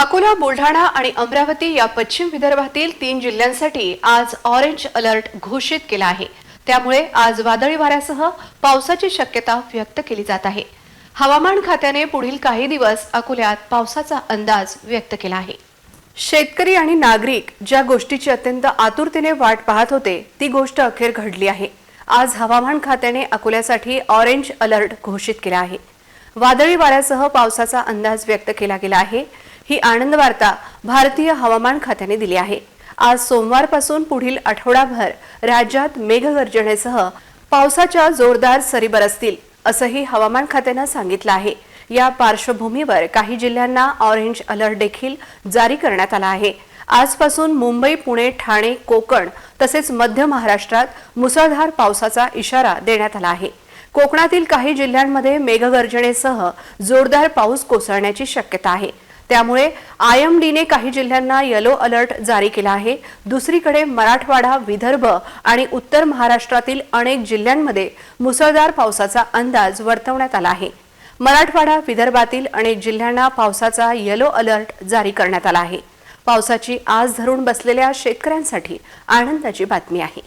अकोला बुलढाणा आणि अमरावती या पश्चिम विदर्भातील तीन जिल्ह्यांसाठी आज ऑरेंज अलर्ट घोषित केला आहे. त्यामुळे आज वादळी वाऱ्यासह पावसाची शक्यता व्यक्त केली जात आहे. हवामान खात्याने पुढील काही दिवस अकोल्यात पावसाचा अंदाज व्यक्त केला आहे. शेतकरी आणि नागरिक ज्या गोष्टीची अत्यंत आतुरतेने वाट पाहत होते ती गोष्ट अखेर घडली आहे. आज हवामान खात्याने अकोल्यासाठी ऑरेंज अलर्ट घोषित केला आहे. वादळी वाऱ्यासह पावसाचा अंदाज व्यक्त केला गेला आहे. ही आनंद वार्ता भारतीय हवामान खात्याने दिली आहे. आज सोमवारपासून पुढील आठवडाभर राज्यात मेघगर्जनेसह पावसाच्या जोरदार सरी बरसतील असंही हवामान खात्यानं सांगितलं आहे. या पार्श्वभूमीवर काही जिल्ह्यांना ऑरेंज अलर्ट देखील जारी करण्यात आला आहे. आजपासून मुंबई पुणे ठाणे कोकण तसेच मध्य महाराष्ट्रात मुसळधार पावसाचा इशारा देण्यात आला आहे. कोकणातील काही जिल्ह्यांमध्ये मेघगर्जनेसह जोरदार पाऊस कोसळण्याची शक्यता आहे. त्यामुळे आयएमडीने काही जिल्ह्यांना येलो अलर्ट जारी केला आहे. दुसरीकडे मराठवाडा विदर्भ आणि उत्तर महाराष्ट्रातील अनेक जिल्ह्यांमध्ये मुसळधार पावसाचा अंदाज वर्तवण्यात आला आहे. मराठवाडा विदर्भातील अनेक जिल्ह्यांना पावसाचा येलो अलर्ट जारी करण्यात आला आहे. पावसाची आज धरून बसलेल्या शेतकऱ्यांसाठी आनंदाची बातमी आहे.